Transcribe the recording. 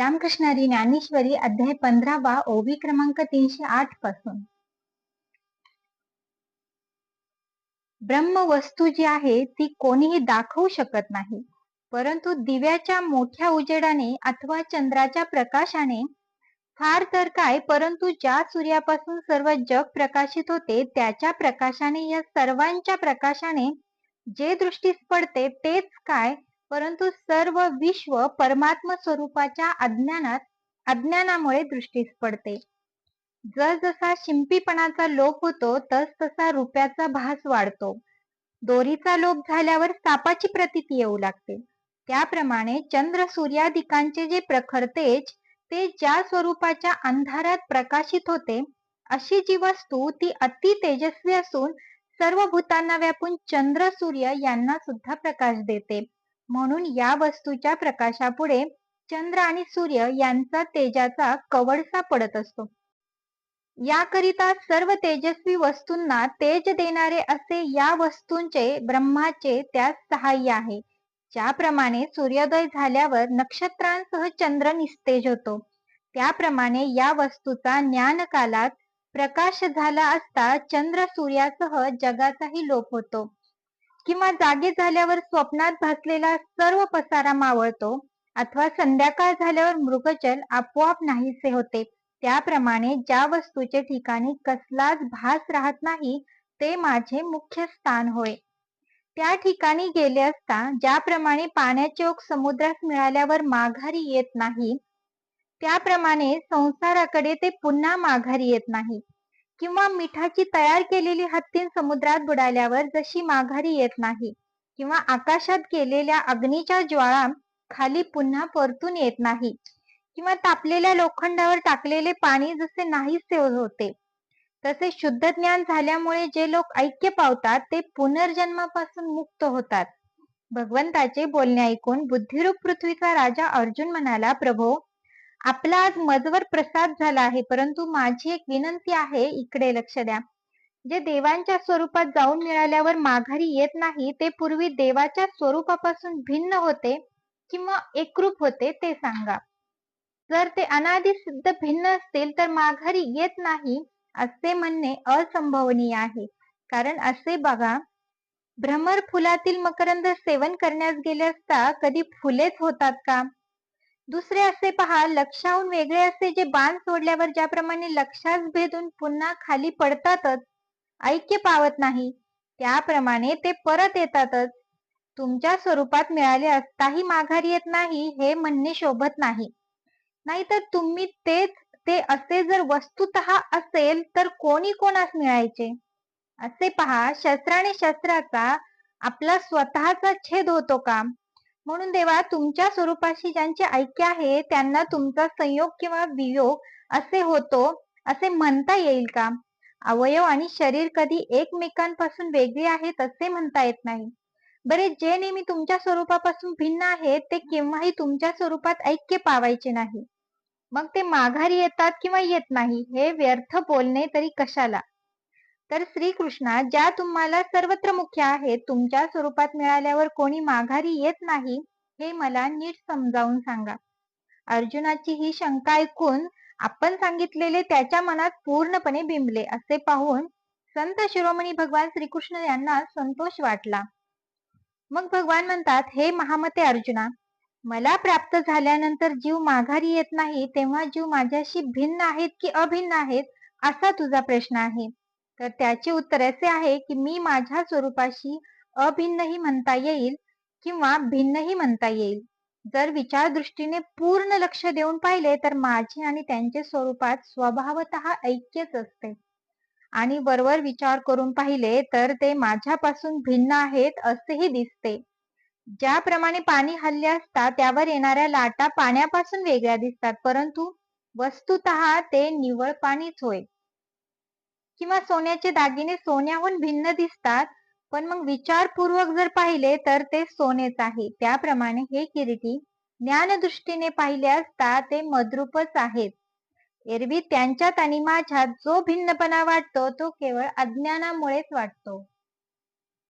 रामकृष्णारी ज्ञानेश्वरी अध्याय पंधरावा ओवी क्रमांक तीनशे आठपासून. ब्रह्म वस्तू जी आहे ती कोणीही दाखवू शकत नाही. परंतु दिव्याच्या मोठ्या उजेडाने अथवा चंद्राच्या प्रकाशाने फार तर काय परंतु ज्या सूर्यापासून सर्व जग प्रकाशित होते त्याच्या प्रकाशाने या सर्वांच्या प्रकाशाने जे दृष्टीस पडते तेच काय परंतु सर्व विश्व परमात्म स्वरूपाच्या अज्ञानात अज्ञानामुळे दृष्टीस पडते. जसजसा शिंपीपणाचा लोप होतो तस तसा रुपयाचा भास वाढतो. दोरीचा लोप झाल्यावर सापाची प्रतीती येऊ लागते. त्याप्रमाणे चंद्र सूर्यादिकांचे जे प्रखर तेज ते ज्या स्वरूपाच्या अंधारात प्रकाशित होते अशी जी वस्तू ती अति तेजस्वी असून सर्व भूतांना व्यापून चंद्र सूर्य यांना सुद्धा प्रकाश देते. म्हणून या वस्तूच्या प्रकाशापुढे चंद्र आणि सूर्य यांचा तेजाचा कवडसा पडत असतो. याकरिता सर्व तेजस्वी वस्तूंना तेज देणारे असे या वस्तूंचे ब्रह्माचे त्यास सहाय्य आहे. ज्याप्रमाणे सूर्योदय झाल्यावर नक्षत्रांसह चंद्र निस्तेज होतो. त्याप्रमाणे या वस्तूचा ज्ञानकालात प्रकाश झाला असता चंद्र सूर्यासह जगाचाही लोप होतो. किंवा जागे झाल्यावर स्वप्नात भासलेला सर्व पसारा मावळतो अथवा संध्याकाळ झाल्यावर मृगचल आपोआप नाहीसे होते. त्याप्रमाणे ज्या वस्तूचे ठिकाणी कसलाच भास राहत नाही ते माझे मुख्य स्थान होय. त्या ठिकाणी गेले असता ज्याप्रमाणे पाण्याचे ओक समुद्रात मिळाल्यावर माघारी येत नाही त्याप्रमाणे संसाराकडे ते पुन्हा माघारी येत नाही. किंवा मिठाची तयार केलेली हत्तीन समुद्रात बुडाल्यावर जशी माघारी येत नाही किंवा आकाशात केलेल्या अग्नीच्या ज्वाळा खाली पुन्हा परतून येत नाही किंवा तापलेल्या लोखंडावर टाकलेले पाणी जसे नाहीसे होते तसे शुद्ध ज्ञान झाल्यामुळे जे लोक ऐक्य पावतात ते पुनर्जन्मापासून मुक्त होतात. भगवंताचे बोलणे ऐकून बुद्धिरूप पृथ्वीचा राजा अर्जुन म्हणाला प्रभो आपला आज मजवर प्रसाद झाला आहे परंतु माझी एक विनंती आहे इकडे लक्ष द्या. जे देवांच्या स्वरूपात जाऊन मिळाल्यावर माघारी येत नाही ते पूर्वी देवाच्या स्वरूपापासून भिन्न होते किंवा एकरूप होते ते सांगा. जर ते अनादि सिद्ध भिन्न असतील तर माघारी येत नाही असे म्हणणे असंभवनीय आहे. कारण असे बघा भ्रमर फुलातील मकरंद सेवन करण्यास गेले असता कधी फुलेच होतात का? दुसरे असे पहा लक्षाहून वेगळे असे जे बाण सोडल्यावर ज्याप्रमाणे लक्षास भेदून पुन्हा खाली पडतातच ऐक्य पावत नाही त्याप्रमाणे ते परत येतातच. तुमच्या स्वरूपात मिळाले असताही माघारी येत नाही हे म्हणणे शोभत नाही. नाहीतर तुम्ही तेच ते असे जर वस्तुत असेल तर कोणी कोणास मिळायचे? असे पहा शस्त्राने शस्त्राचा आपला स्वतःचा छेद होतो का? म्हणून देवा तुमच्या स्वरूपाशी ज्यांचे ऐक्य आहे त्यांना तुमचा संयोग किंवा वियोग असे होतो असे म्हणता येईल का? अवयव आणि शरीर कधी एकमेकांपासून वेगळे आहेत असे म्हणता येत नाही. बरे जे नेहमी तुमच्या स्वरूपापासून भिन्न आहेत ते केव्हाही तुमच्या स्वरूपात ऐक्य पावायचे नाही. मग ते माघारी येतात किंवा येत नाही हे व्यर्थ बोलणे तरी कशाला? तर श्रीकृष्णा ज्या तुम्हाला सर्वत्र मुख्य आहेत तुमच्या स्वरूपात मिळाल्यावर कोणी माघारी येत नाही हे मला नीट समजावून सांगा. अर्जुनाची ही शंका ऐकून आपण सांगितलेले त्याच्या मनात पूर्णपणे बिंबले असे पाहून संत शिरोमणी भगवान श्रीकृष्ण यांना संतोष वाटला. मग भगवान म्हणतात हे महामते अर्जुना मला प्राप्त झाल्यानंतर जीव माघारी येत नाही तेव्हा जीव माझ्याशी भिन्न आहेत की अभिन्न आहेत असा तुझा प्रश्न आहे. तर त्याचे उत्तर असे आहे की मी माझ्या स्वरूपाशी अभिन्नही म्हणता येईल किंवा भिन्नही म्हणता येईल. जर विचार दृष्टीने पूर्ण लक्ष देऊन पाहिले तर माझे आणि त्यांचे स्वरूपात स्वभावत ऐक्यच असते. आणि वरवर विचार करून पाहिले तर ते माझ्यापासून भिन्न आहेत असेही दिसते. ज्याप्रमाणे पाणी हल्ले असता त्यावर येणाऱ्या लाटा पाण्यापासून वेगळ्या दिसतात परंतु वस्तुत ते निवळ पाणीच होय. किंवा सोन्याचे दागिने सोन्याहून भिन्न दिसतात पण मग विचारपूर्वक जर पाहिले तर ते सोनेच आहे. त्याप्रमाणे हे किरीटी ज्ञानदृष्टीने पाहिले असता ते मद्रूपच आहेत एरवी त्यांच्यात आणि माझ्यात जो भिन्नपणा वाटतो तो केवळ अज्ञानामुळेच वाटतो.